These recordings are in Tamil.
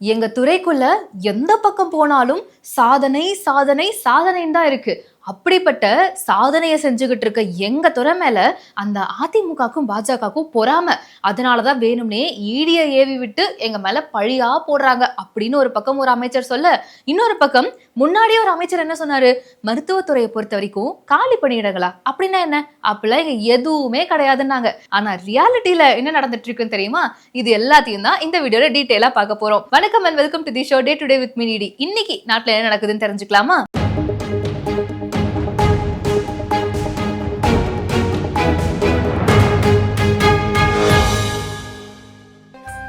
எங்க துறைக்குள்ள எந்த பக்கம் போனாலும் சாதனை சாதனை சாதனைன்னு தான் இருக்கு. அப்படிப்பட்ட சாதனையை செஞ்சுக்கிட்டு இருக்க எங்க துறை மேல அந்த அதிமுகக்கும் பாஜகவுக்கும் பொறாம. அதனாலதான் வேணும்னே ஈடிய ஏவி விட்டு எங்க மேல பழியா போடுறாங்க அப்படின்னு ஒரு பக்கம் ஒரு அமைச்சர் சொல்ல இன்னொரு பக்கம் முன்னாடியே ஒரு அமைச்சர் என்ன சொன்னாரு? மருத்துவத்துறையை பொறுத்த வரைக்கும் காலி பணியிடங்களா? அப்படின்னா என்ன? அப்படிலாம் இங்க எதுவுமே கிடையாதுன்னாங்க. ஆனா ரியாலிட்டியில என்ன நடந்துட்டு இருக்குன்னு தெரியுமா? இது எல்லாத்தையும் தான் இந்த வீடியோல டீட்டெயிலா பார்க்க போறோம். வணக்கம் and welcome to the show day today with மினிடி இன்னைக்கு நாட்டுல என்ன நடக்குதுன்னு தெரிஞ்சுக்கலாமா?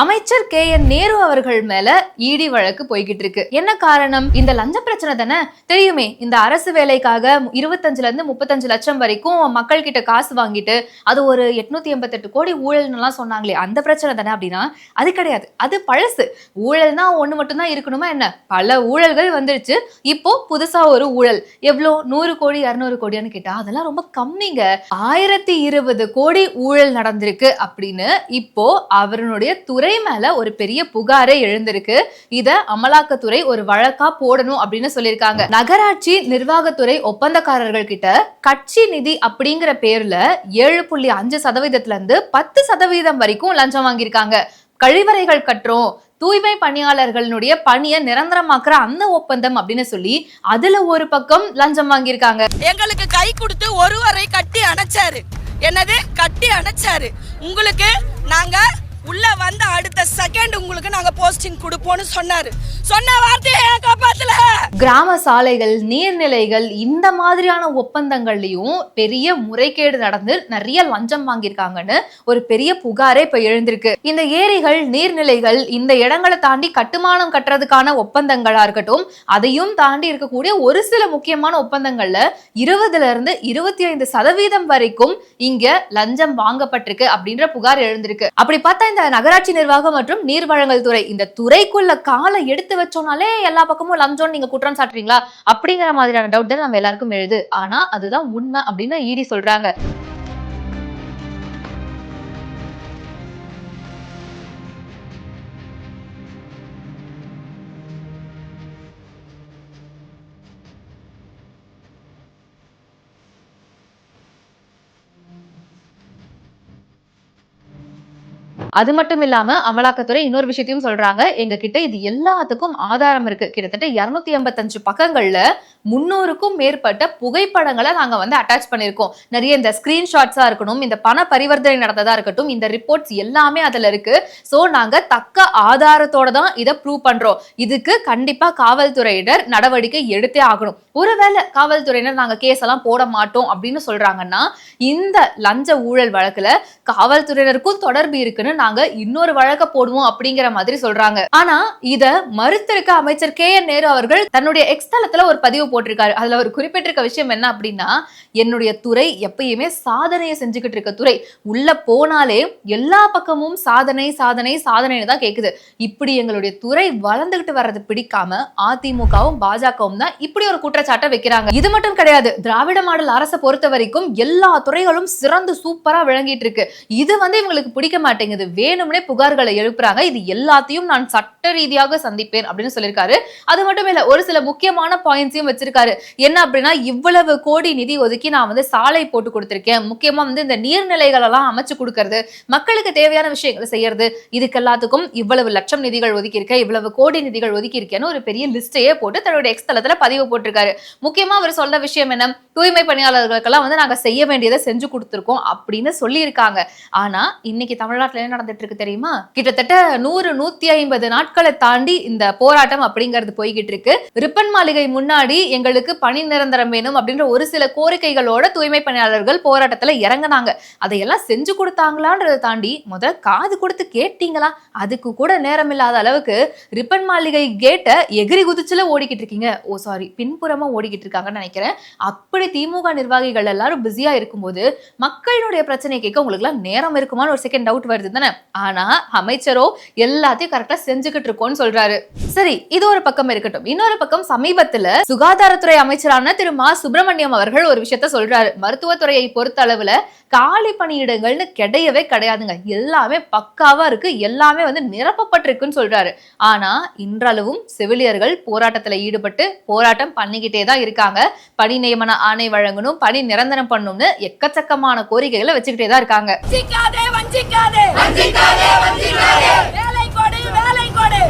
அமைச்சர் கே என் நேரு அவர்கள் மேல ஈடி வழக்கு போய்கிட்டு இருக்கு. என்ன காரணம்? இந்த லஞ்ச பிரச்சனை தானே? தெரியுமே இந்த அரசு வேலைக்காக இருபத்தஞ்சுல இருந்து முப்பத்தஞ்சு லட்சம் வரைக்கும் மக்கள் கிட்ட காசு வாங்கிட்டு அது ஒரு எட்நூத்தி எண்பத்தெட்டு கோடி ஊழல்னுலாம் சொன்னாங்களே அந்த பிரச்சனை தானே அப்படின்னா? அது கிடையாது. அது பழசு. ஊழல்னா ஒண்ணு மட்டும்தான் இருக்கணுமா என்ன? பல ஊழல்கள் வந்துருச்சு. இப்போ புதுசா ஒரு ஊழல். எவ்வளோ நூறு கோடி இரநூறு கோடியான்னு கேட்டா அதெல்லாம் ரொம்ப கம்மிங்க. ஆயிரத்தி இருபது கோடி ஊழல் நடந்திருக்கு அப்படின்னு இப்போ அவருடைய துறை மேல ஒரு பெரிய புகாரே எழுந்திருக்கு. இத அமலாக்கத்துறை ஒரு வழக்கா போடணும் அப்படின்னு சொல்லியிருக்காங்க. நகராட்சி நிர்வாகத்துறை ஒப்பந்தக்காரர்கள் கிட்ட கட்சி நிதி அப்படிங்கிற பேர்ல ஏழு புள்ளி அஞ்சு சதவீதத்துல இருந்து பத்து சதவீதம் வரைக்கும் லஞ்சம் வாங்கியிருக்காங்க. கழிவறைகள் கட்டுறோம் தூய்மை பணியாளர்களுடைய பணியை நிரந்தரமாக்குற அந்த ஒப்பந்தம் அப்படின்னு சொல்லி அதுல ஒரு பக்கம் லஞ்சம் வாங்கியிருக்காங்க. எங்களுக்கு கை கொடுத்து ஒருவரை கட்டி அணைச்சாரு. என்னது? கட்டி அணைச்சாரு. உங்களுக்கு நாங்க உள்ள வந்த அடுத்த செகண்ட் உங்களுக்கு நாங்க போஸ்டிங் கொடுப்போம்னு சொன்னாரு. சொன்ன வார்த்தையை காப்பாத்தல? கிராம சாலைகள் நீர்நிலைகள் இந்த மாதிரியான ஒப்பந்தங்கள்லயும் பெரிய முறைகேடு நடந்து நிறைய லஞ்சம் வாங்கியிருக்காங்கன்னு ஒரு பெரிய புகாரே இப்ப எழுந்திருக்கு. இந்த ஏரிகள் நீர்நிலைகள் இந்த இடங்களை தாண்டி கட்டுமானம் கட்டுறதுக்கான ஒப்பந்தங்களா இருக்கட்டும் அதையும் தாண்டி இருக்கக்கூடிய ஒரு சில முக்கியமான ஒப்பந்தங்கள்ல இருபதுல இருந்து இருபத்தி ஐந்து சதவீதம் வரைக்கும் இங்க லஞ்சம் வாங்கப்பட்டிருக்கு அப்படின்ற புகார் எழுந்திருக்கு. அப்படி பார்த்தா இந்த நகராட்சி நிர்வாகம் மற்றும் நீர் வழங்கல் துறை இந்த துறைக்குள்ள காலை எடுத்து வச்சோம்னாலே எல்லா பக்கமும் லஞ்சம் நீங்க குற்றம் சாட்டுறீங்களா? அப்படிங்கிற மாதிரியான டவுட் தான் நம்ம எல்லாருக்கும் எழுது. ஆனா அதுதான் உண்மை அப்படின்னு ஈடி சொல்றாங்க. அது மட்டும் இல்லாம அமலாக்கத்துறை இன்னொரு விஷயத்தையும் சொல்றாங்க. எங்க கிட்ட இது எல்லாத்துக்கும் ஆதாரம் இருக்கு. கிட்டத்தட்ட இருநூத்தி எண்பத்தஞ்சு பக்கங்கள்ல முன்னூறுக்கும் மேற்பட்ட புகைப்படங்களை நாங்கள் வந்து அட்டாச் பண்ணியிருக்கோம். நிறைய இந்த ஸ்கிரீன்ஷாட்ஸா இருக்கணும் இந்த பண பரிவர்த்தனை நடந்ததா இருக்கட்டும் இந்த ரிப்போர்ட்ஸ் எல்லாமே அதுல இருக்கு. ஸோ நாங்கள் தக்க ஆதாரத்தோட தான் இதை ப்ரூவ் பண்றோம். இதுக்கு கண்டிப்பாக காவல்துறையினர் நடவடிக்கை எடுத்தே ஆகணும். ஒருவேளை காவல்துறையினர் நாங்க கேஸ் எல்லாம் போட மாட்டோம் அப்படின்னு சொல்றாங்கன்னா இந்த லஞ்ச ஊழல் வழக்குல காவல்துறையினருக்கும் தொடர்பு இருக்குன்னு நாங்கள் இன்னொரு வழக்க போடுவோம் அப்படிங்கிற மாதிரி சொல்றாங்க. ஆனால் இதை மறுத்திருக்க அமைச்சர் கே என் நேரு அவர்கள் தன்னுடைய எக்ஸ் ஒரு பதிவு போட்டிருக்காரு. அதுல அவர் குறிப்பிட்டிருக்க விஷயம் என்ன அப்படின்னா என்னுடைய துறை எப்பயுமே சாதனையை செஞ்சுக்கிட்டு இருக்க துறை. உள்ள போனாலே எல்லா பக்கமும் சாதனை சாதனை சாதனைன்னு தான் கேக்குது. இப்படி எங்களுடைய துறை வளர்ந்துகிட்டு வர்றது பிடிக்காம அதிமுகவும் பாஜகவும் தான் இப்படி ஒரு குற்றச்சாட்டை வைக்கிறாங்க. இது மட்டும் கிடையாது. திராவிட மாடல் அரசை பொறுத்த வரைக்கும் எல்லா துறைகளும் சிறந்து சூப்பரா விளங்கிட்டு இருக்கு. இது வந்து இவங்களுக்கு பிடிக்க மாட்டேங்குது. வேணும்னே புகார்களை எழுப்புறாங்க. இது எல்லாத்தையும் நான் சட்ட ரீதியாக சந்திப்பேன் அப்படின்னு சொல்லியிருக்காரு. அது மட்டும் இல்ல ஒரு சில முக்கியமான பாயிண்ட்ஸையும் வச்சு வச்சிருக்காரு. என்ன அப்படின்னா இவ்வளவு கோடி நிதி ஒதுக்கி நான் வந்து சாலை போட்டு கொடுத்துருக்கேன். முக்கியமா வந்து இந்த நீர்நிலைகள் எல்லாம் அமைச்சு கொடுக்கறது மக்களுக்கு தேவையான விஷயங்களை செய்யறது இதுக்கு எல்லாத்துக்கும் இவ்வளவு லட்சம் நிதிகள் ஒதுக்கியிருக்கேன் இவ்வளவு கோடி நிதிகள் ஒதுக்கி இருக்கேன்னு ஒரு பெரிய லிஸ்டையே போட்டு தன்னுடைய எக்ஸ் தளத்துல பதிவு போட்டிருக்காரு. முக்கியமா அவர் சொல்ல விஷயம் என்ன? தூய்மை பணியாளர்களுக்கெல்லாம் வந்து நாங்க செய்ய வேண்டியதை செஞ்சு கொடுத்துருக்கோம் அப்படின்னு சொல்லியிருக்காங்க. ஆனா இன்னைக்கு தமிழ்நாட்டுல என்ன நடந்துட்டு இருக்கு தெரியுமா? கிட்டத்தட்ட நூறு நூத்தி ஐம்பது நாட்களை தாண்டி இந்த போராட்டம் அப்படிங்கிறது போய்கிட்டு இருக்கு. ரிப்பன் மாளிகை முன்னாடி எங்களுக்கு பணி நிரந்தரம் வேணும் அப்படின்ற ஒரு சில கோரிக்கைகளோட தூய்மை பணியாளர்கள் போராட்டத்தில் இறங்குனாங்க. அதையெல்லாம் செஞ்சு கொடுத்தாங்களான்றதை தாண்டி முதல்ல காது கொடுத்து கேட்டீங்களா? அதுக்கு கூட நேரம் இல்லாத அளவுக்கு ரிப்பன் மாளிகை கேட்டை எகிரி குதிச்சுல ஓடிக்கிட்டு இருக்கீங்க. ஓ சாரி பின்புறமா ஓடிக்கிட்டு இருக்காங்கன்னு நினைக்கிறேன். அப்படி திமுக நிர்வாகிகள் எல்லாரும் பிஸியா இருக்கும்போது மக்களுடைய பிரச்சனையை கேட்க உங்களுக்கு எல்லாம் நேரம் இருக்குமான்னு ஒரு செகண்ட் டவுட் வருது தானே? ஆனா அமைச்சரோ எல்லாத்தையும் கரெக்டா செஞ்சுக்கிட்டு இருக்கோம்னு சொல்றாரு. சரி இது ஒரு பக்கம் இருக்கட்டும். இன்னொரு பக்கம் சமீபத்துல சுகாதாரத்துறை அமைச்சரான திரு மா. சுப்பிரமணியம் அவர்கள் ஒரு விஷயத்த சொல்றாரு. மருத்துவத்துறையை பொறுத்த அளவுல காலி பணியிடங்கள்னு கிடையவே கிடையாதுங்க. எல்லாமே பக்காவா இருக்கு. எல்லாமே வந்து நிரப்பப்பட்டிருக்குன்னு சொல்றாரு. ஆனா இன்றளவும் செவிலியர்கள் போராட்டத்துல ஈடுபட்டு போராட்டம் பண்ணிக்கிட்டே தான் இருக்காங்க. பணி நியமன ஆணை வழங்கணும் பணி நிரந்தரம் பண்ணணும்னு எக்கச்சக்கமான கோரிக்கைகளை வச்சுக்கிட்டே தான் இருக்காங்க. வேலை கொடு வேலை கொடு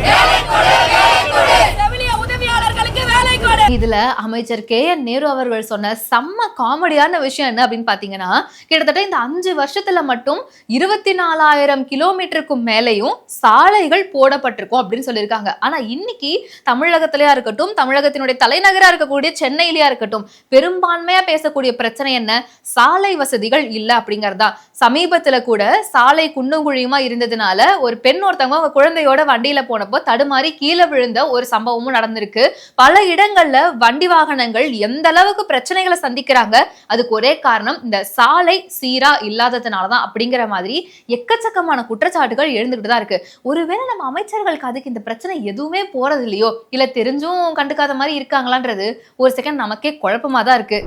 செவிலிய உதவியாளர்களுக்கு வேலை கொடு இதுல அமைச்சர் கே என் நேரு அவர்கள் சொன்ன செம்ம காமெடியான விஷயம் என்ன அப்படின்னு பாத்தீங்கன்னா கிட்டத்தட்ட இந்த அஞ்சு வருஷத்துல மட்டும் இருபத்தி நாலாயிரம் கிலோமீட்டருக்கும் மேலையும் சாலைகள் போடப்பட்டிருக்கும் அப்படின்னு சொல்லியிருக்காங்க. ஆனா இன்னைக்கு தமிழகத்திலயா இருக்கட்டும் தமிழகத்தினுடைய தலைநகரா இருக்கக்கூடிய சென்னையிலயா இருக்கட்டும் பெரும்பான்மையா பேசக்கூடிய பிரச்சனை என்ன? சாலை வசதிகள் இல்ல அப்படிங்கறதா. சமீபத்துல கூட சாலை குண்டும் குழியுமா இருந்ததுனால ஒரு பெண் ஒருத்தவங்க அவங்க குழந்தையோட வண்டியில போனப்போ தடுமாறி கீழே விழுந்த ஒரு சம்பவமும் நடந்திருக்கு. பல இடங்கள்ல வண்டி வாகனங்கள் எந்த அளவுக்கு பிரச்சனைகளை சந்திக்கிறாங்க? அதுக்கு ஒரே காரணம் இந்த சாலை சீரா இல்லாததுனாலதான் அப்படிங்கிற மாதிரி எக்கச்சக்கமான குற்றச்சாட்டுகள் எழுந்துகிட்டு தான் இருக்கு. ஒருவேளை நம்ம அமைச்சர்களுக்கு அதுக்கு இந்த பிரச்சனை எதுவுமே போறது இல்லையோ இல்ல தெரிஞ்சும் கண்டுக்காத மாதிரி இருக்காங்களான்றது ஒரு செகண்ட் நமக்கே குழப்பமா தான் இருக்கு.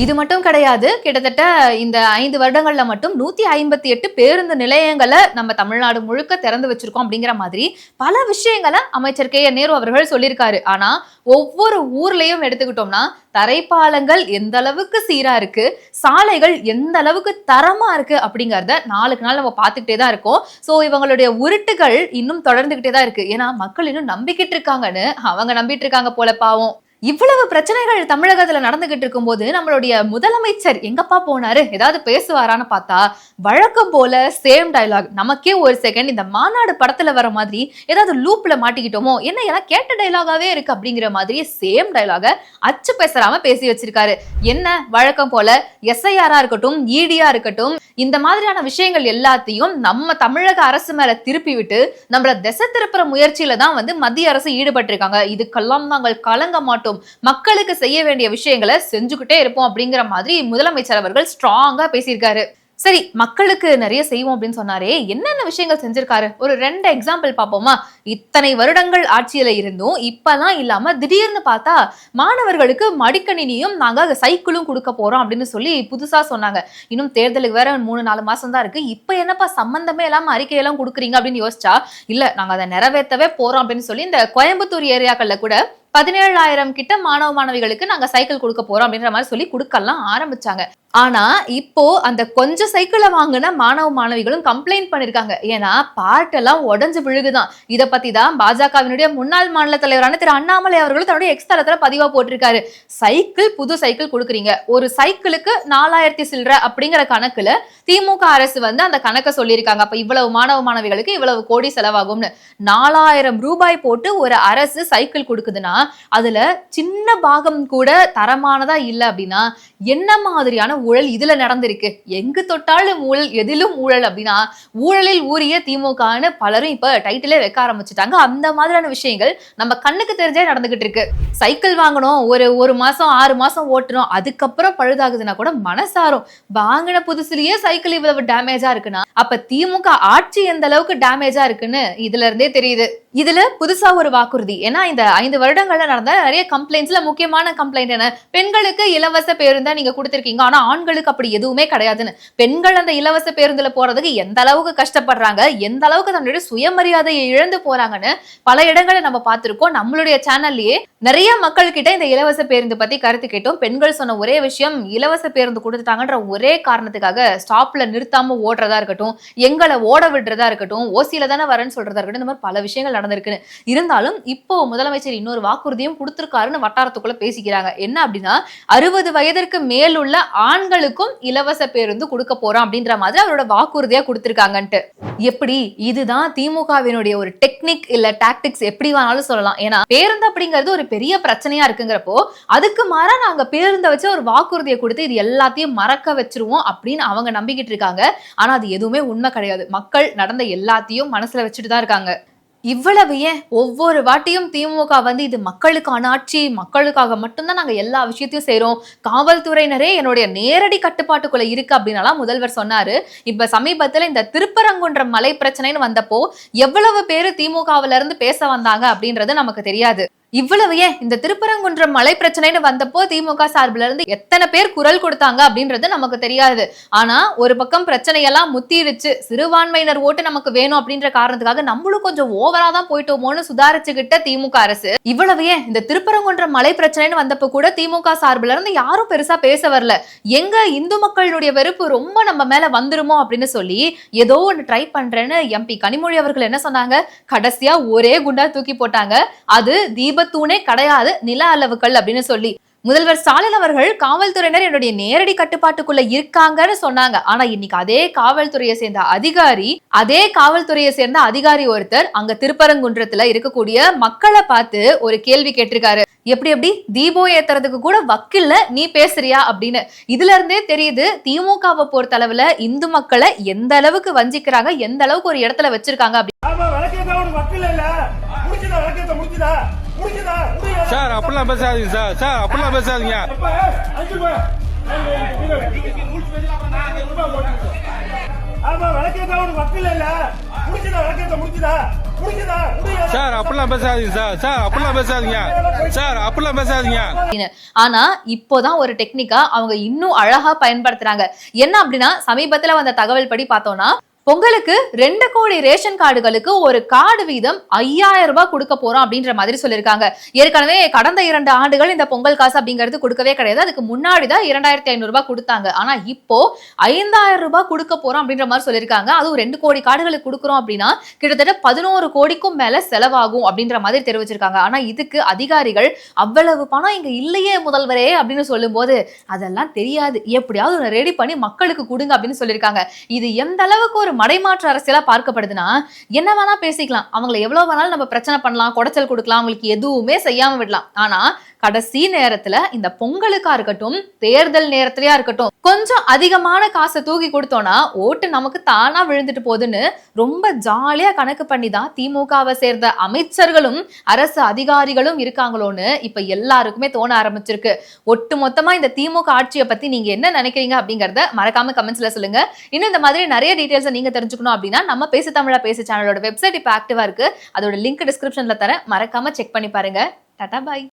இது மட்டும் கிடையாது கிட்டத்தட்ட இந்த ஐந்து வருடங்கள்ல மட்டும் நூத்தி ஐம்பத்தி எட்டு பேருந்து நிலையங்களை நம்ம தமிழ்நாடு முழுக்க திறந்து வச்சிருக்கோம் அப்படிங்கிற மாதிரி பல விஷயங்களை அமைச்சர் கே என் நேரு அவர்கள் சொல்லியிருக்காரு. ஆனா ஒவ்வொரு ஊர்லயும் எடுத்துக்கிட்டோம்னா தரைப்பாலங்கள் எந்த அளவுக்கு சீரா இருக்கு சாலைகள் எந்த அளவுக்கு தரமா இருக்கு அப்படிங்கறத நாளுக்கு நாள் நம்ம பார்த்துக்கிட்டே தான் இருக்கோம். சோ இவங்களுடைய உருட்டுகள் இன்னும் தொடர்ந்துகிட்டே தான் இருக்கு. ஏன்னா மக்கள் இன்னும் நம்பிக்கிட்டு இருக்காங்கன்னு அவங்க நம்பிட்டு இருக்காங்க போல பாவம். இவ்வளவு பிரச்சனைகள் தமிழகத்துல நடந்துகிட்டு இருக்கும்போது நம்மளுடைய முதலமைச்சர் எங்கப்பா போனாரு? ஏதாவது பேசுவாரான்னு பார்த்தா வழக்கம் போல சேம் டைலாக் நமக்கே ஒரு செகண்ட் இந்த மாநாடு படத்துல வர மாதிரி ஏதாவது லூப்ல மாட்டிக்கிட்டோமோ? என்ன எல்லாம் கேட்ட டைலாகாவே இருக்கு அப்படிங்கிற மாதிரி சேம் டைலாக அச்சு பேசறாம பேசி வச்சிருக்காரு. என்ன வழக்கம் போல எஸ்ஐஆரா இருக்கட்டும் இடியா இருக்கட்டும் இந்த மாதிரியான விஷயங்கள் எல்லாத்தையும் நம்ம தமிழக அரசு மேல திருப்பி விட்டு நம்மள திசை திருப்புற முயற்சியில தான் வந்து மத்திய அரசு ஈடுபட்டிருக்காங்க. இதுக்கெல்லாம் நாங்கள் கலங்க மாட்டோம். மக்களுக்கு செய்ய வேண்டிய விஷயங்களை செஞ்சுக்கிட்டே இருப்போம் அப்படிங்கிற மாதிரி முதலமைச்சர் அவர்கள் ஸ்ட்ராங்கா பேசியிருக்காரு. சரி மக்களுக்கு நிறைய செய்வோம் அப்படின்னு சொன்னாரே என்னென்ன விஷயங்கள் செஞ்சிருக்காரு? ஒரு ரெண்டு எக்ஸாம்பிள் பார்ப்போமா? இத்தனை வருடங்கள் ஆட்சியில இருந்தும் இப்பெல்லாம் இல்லாம திடீர்னு பார்த்தா மாணவர்களுக்கு மடிக்கணினியும் நாங்க சைக்கிளும் கொடுக்க போறோம் அப்படின்னு சொல்லி புதுசா சொன்னாங்க. இன்னும் தேர்தலுக்கு வேற மூணு நாலு மாசம் தான் இருக்கு. இப்ப என்னப்பா சம்பந்தமே இல்லாம அறிக்கையெல்லாம் கொடுக்குறீங்க அப்படின்னு யோசிச்சா இல்ல நாங்க அதை நிறைவேற்றவே போறோம் அப்படின்னு சொல்லி இந்த கோயம்புத்தூர் ஏரியாக்கள்ல கூட பதினேழாயிரம் கிட்ட மாணவ மாணவிகளுக்கு நாங்க சைக்கிள் கொடுக்க போறோம் அப்படின்ற மாதிரி சொல்லி கொடுக்கலாம் ஆரம்பிச்சாங்க. ஆனா இப்போ அந்த கொஞ்சம் சைக்கிளை வாங்கின மாணவ மாணவிகளும் கம்ப்ளைண்ட் பண்ணிருக்காங்க. ஏன்னா பார்ட் எல்லாம் உடஞ்சு விழுகுதான். இதை பத்தி தான் பாஜகவினுடைய முன்னாள் மாநில தலைவரான திரு அண்ணாமலை அவர்களும் தன்னுடைய எக்ஸ் தளத்துல பதிவா போட்டிருக்காரு. சைக்கிள் புது சைக்கிள் கொடுக்குறீங்க. ஒரு சைக்கிளுக்கு நாலாயிரத்தி சில்லற அப்படிங்கிற கணக்குல திமுக அரசு வந்து அந்த கணக்கை சொல்லியிருக்காங்க. அப்ப இவ்வளவு மாணவ மாணவிகளுக்கு இவ்வளவு கோடி செலவாகும்னு. நாலாயிரம் ரூபாய் போட்டு ஒரு அரசு சைக்கிள் கொடுக்குதுன்னா அதுல சின்ன பாகம் கூட தரமானதா இல்ல அப்படின்னா என்ன மாதிரியான ஊழல் இதுல நடந்திருக்கு? எங்கு தொட்டாலும் ஊழல் எதிலும் ஊழல் அப்படின்னா ஊழலில் ஊறிய திமுகன்னு பலரும் இப்ப டைட்டிலே வைக்க ஆரம்பிச்சுட்டாங்க. அந்த மாதிரியான விஷயங்கள் நம்ம கண்ணுக்கு தெரிஞ்சே நடந்துகிட்டு இருக்கு. சைக்கிள் வாங்கணும் ஒரு ஒரு மாசம் ஆறு மாசம் ஓட்டணும் அதுக்கப்புறம் பழுதாகுதுன்னா கூட மனசாரும். வாங்கின புதுசுலயே சைக்கிள் இவ்வளவு டேமேஜா இருக்குன்னா அப்ப திமுக ஆட்சி எந்த அளவுக்கு டேமேஜா இருக்குன்னு இதுல இருந்தே தெரியுது. இதுல புதுசா ஒரு வாக்குறுதி. ஏன்னா இந்த ஐந்து வருடங்கள்ல நடந்த நிறைய கம்ப்ளைண்ட்ஸ்ல முக்கியமான கம்ப்ளைண்ட் என்ன? பெண்களுக்கு இலவச பேருந்தா நீங்க கொடுத்துருக்கீங்க. ஆனா ஆண்களுக்கு அப்படி எதுவுமே கிடையாதுன்னு. பெண்கள் அந்த இலவச பேருந்துல போறதுக்கு எந்த அளவுக்கு கஷ்டப்படுறாங்க? எந்த அளவுக்கு தன்னுடைய சுயமரியாதையை இழந்து போறாங்கன்னு பல இடங்களை நம்ம பார்த்திருக்கோம். நம்மளுடைய சேனல்லயே நிறைய மக்கள் கிட்ட இந்த இலவச பேருந்து பத்தி கருத்து கேட்டோம். பெண்கள் சொன்ன ஒரே விஷயம் இலவச பேருந்து கொடுத்துட்டாங்கன்ற ஒரே காரணத்துக்காக ஸ்டாப்ல நிறுத்தாம ஓடுறதா இருக்கட்டும் எங்களை ஓட விடுறதா இருக்கட்டும் ஓசியில தானே வரேன்னு சொல்றதா இருக்கட்டும் இந்த மாதிரி பல விஷயங்கள் நடந்திருக்குன்னு. இருந்தாலும் இப்போ முதலமைச்சர் இன்னொரு வாக்குறுதியும் கொடுத்திருக்காருன்னு வட்டாரத்துக்குள்ள பேசிக்கிறாங்க. என்ன அப்படின்னா அறுபது வயதிற்கு மேல் உள்ள ஆண்களுக்கும் இலவச பேருந்து கொடுக்க போறோம் அப்படின்ற மாதிரி அவரோட வாக்குறுதியா கொடுத்திருக்காங்கன்ட்டு. எப்படி? இதுதான் திமுகவினுடைய ஒரு டெக்னிக் இல்ல டாக்டிக்ஸ். எப்படி வேணாலும் சொல்லலாம். ஏன்னா பேருந்து அப்படிங்கிறது ஒரு பெரிய பிரச்சனையா இருக்குங்கிறப்போ அதுக்கு மாறா நாங்க பேருந்தை வச்சு ஒரு வாக்குறுதியை கொடுத்து இது எல்லாத்தையும் மறக்க வச்சிருவோம் அப்படின்னு அவங்க நம்பிக்கிட்டு இருக்காங்க. ஆனா அது எதுவுமே உண்மை கிடையாது. மக்கள் நடந்த எல்லாத்தையும் மனசுல வச்சுட்டு தான் இருக்காங்க. இவ்வளவு ஏன்? ஒவ்வொரு வாட்டியும் திமுக வந்து இது மக்களுக்கான ஆட்சி மக்களுக்காக மட்டும்தான் நாங்கள் எல்லா விஷயத்தையும் செய்கிறோம் காவல்துறையினரே என்னுடைய நேரடி கட்டுப்பாட்டுக்குள்ளே இருக்கு அப்படின்னாலாம் முதல்வர் சொன்னார். இப்போ சமீபத்தில் இந்த திருப்பரங்குன்றம் மலை பிரச்சனைன்னு வந்தப்போ எவ்வளவு பேர் திமுகவிலேருந்து பேச வந்தாங்க அப்படின்றது நமக்கு தெரியாது. இவ்வளவு ஏன்? இந்த திருப்பரங்குன்றம் மலை பிரச்சனைன்னு வந்தப்போ திமுக சார்பில் இருந்து எத்தனை பேர் குரல் கொடுத்தாங்க அப்படின்றது நமக்கு தெரியாது. ஆனா ஒரு பக்கம் பிரச்சனையெல்லாம் முத்திருச்சு சிறுபான்மையினர் ஓட்டு நமக்கு வேணும் அப்படின்ற காரணத்துக்காக நம்மளும் கொஞ்சம் ஓவரா தான் போயிட்டோமோன்னு சுதாரிச்சுக்கிட்ட திமுக அரசு. இவ்வளவு ஏன்? இந்த திருப்பரங்குன்றம் மலை பிரச்சனைன்னு வந்தப்போ கூட திமுக சார்பில் இருந்து யாரும் பெருசா பேச வரல. எங்க இந்து மக்களுடைய வெறுப்பு ரொம்ப நம்ம மேல வந்துருமோ அப்படின்னு சொல்லி ஏதோ ஒன்று ட்ரை பண்றேன்னு எம்பி கனிமொழி அவர்கள் என்ன சொன்னாங்க? கடைசியா ஒரே குண்டா தூக்கி போட்டாங்க. அது தீப தூணே கிடையாது நில அளவுகள் அப்படின்னு சொல்லி. முதல்வர் ஸ்டாலின் அவர்கள் காவல்துறையினர் என்னுடைய நேரடி கட்டுப்பாட்டுக்குள்ள இருக்காங்கன்னு சொன்னாங்க. ஆனா இன்னைக்கு அதே காவல்துறையை சேர்ந்த அதிகாரி அதே காவல்துறையை சேர்ந்த அதிகாரி ஒருத்தர் அங்க திருப்பரங்குன்றத்துல இருக்கக்கூடிய மக்களை பார்த்து ஒரு கேள்வி கேட்டிருக்காரு. எப்படி எப்படி? தீபோ ஏத்துறதுக்கு கூட வக்கில்ல நீ பேசுறியா? அப்படின்னு. இதுல இருந்தே தெரியுது திமுகவை பொறுத்தளவுல இந்து மக்களை எந்த அளவுக்கு வஞ்சிக்கிறாங்க எந்த அளவுக்கு ஒரு இடத்துல வச்சிருக்காங்க அப்படின்னு சார் அப்படிலாம் பேசாதீங்க சார். சார் அப்படிலாம் பேசாதீங்க. சார் அப்படிலாம் பேசாதீங்க சார். சார் அப்படிலாம் பேசாதீங்க. சார் அப்படிலாம் பேசாதீங்க. ஆனா இப்போதான் ஒரு டெக்னிக்கா அவங்க இன்னும் அழகா பயன்படுத்துறாங்க. என்ன அப்படின்னா சமீபத்துல வந்த தகவல் படி பார்த்தோம்னா பொங்கலுக்கு ரெண்டு கோடி ரேஷன் கார்டுகளுக்கு ஒரு கார்டு வீதம் ஐயாயிரம் ரூபாய் கொடுக்க போறோம் அப்படின்ற மாதிரி சொல்லியிருக்காங்க. ஏற்கனவே கடந்த இரண்டு ஆண்டுகள் இந்த பொங்கல் காசு அப்படிங்கிறது கொடுக்கவே கிடையாது. அதுக்கு முன்னாடி தான் இரண்டாயிரத்தி ஐநூறு ரூபாய் கொடுத்தாங்க. ஆனா இப்போ ஐந்தாயிரம் ரூபாய் கொடுக்க போறோம் அப்படின்ற மாதிரி சொல்லியிருக்காங்க. அதுவும் ரெண்டு கோடி கார்டுகளுக்கு கொடுக்குறோம் அப்படின்னா கிட்டத்தட்ட பதினோரு கோடிக்கும் மேல செலவாகும் அப்படின்ற மாதிரி தெரிவிச்சிருக்காங்க. ஆனா இதுக்கு அதிகாரிகள் அவ்வளவு பணம் இங்க இல்லையே முதல்வரே அப்படின்னு சொல்லும்போது அதெல்லாம் தெரியாது. எப்படியாவது ஒன்று ரெடி பண்ணி மக்களுக்கு கொடுங்க அப்படின்னு சொல்லியிருக்காங்க. இது எந்த அளவுக்கு ஒரு மடைமாற்று அரசியலா பார்க்கப்படுதுன்னா என்ன வேணா பேசிக்கலாம். அவங்கள எவ்வளவு வேணாலும் நம்ம பிரச்சனை பண்ணலாம் குடைச்சல் கொடுக்கலாம் அவங்களுக்கு எதுவுமே செய்யாம விடலாம். ஆனா கடைசி நேரத்துல இந்த பொங்கலுக்கா இருக்கட்டும் தேர்தல் நேரத்திலயா இருக்கட்டும் கொஞ்சம் அதிகமான காசை தூக்கி கொடுத்தோம்னா ஓட்டு நமக்கு தானா விழுந்துட்டு போகுதுன்னு ரொம்ப ஜாலியா கணக்கு பண்ணி தான் திமுகவை சேர்ந்த அமைச்சர்களும் அரசு அதிகாரிகளும் இருக்காங்களோன்னு இப்ப எல்லாருக்குமே தோண ஆரம்பிச்சிருக்கு. ஒட்டு மொத்தமா இந்த திமுக ஆட்சியை பத்தி நீங்க என்ன நினைக்கிறீங்க அப்படிங்கறத மறக்காம கமெண்ட்ஸ்ல சொல்லுங்க. இன்னும் இந்த மாதிரி நிறைய டீடைல்ஸ் நீங்க தெரிஞ்சுக்கணும் அப்படின்னா நம்ம பேசு தமிழா பேசு சேனலோட வெப்சைட் இப்போ ஆக்டிவா இருக்கு. அதோட லிங்க் டிஸ்கிரிப்ஷன்ல தரேன். மறக்காம செக் பண்ணி பாருங்க. டாடா பாய்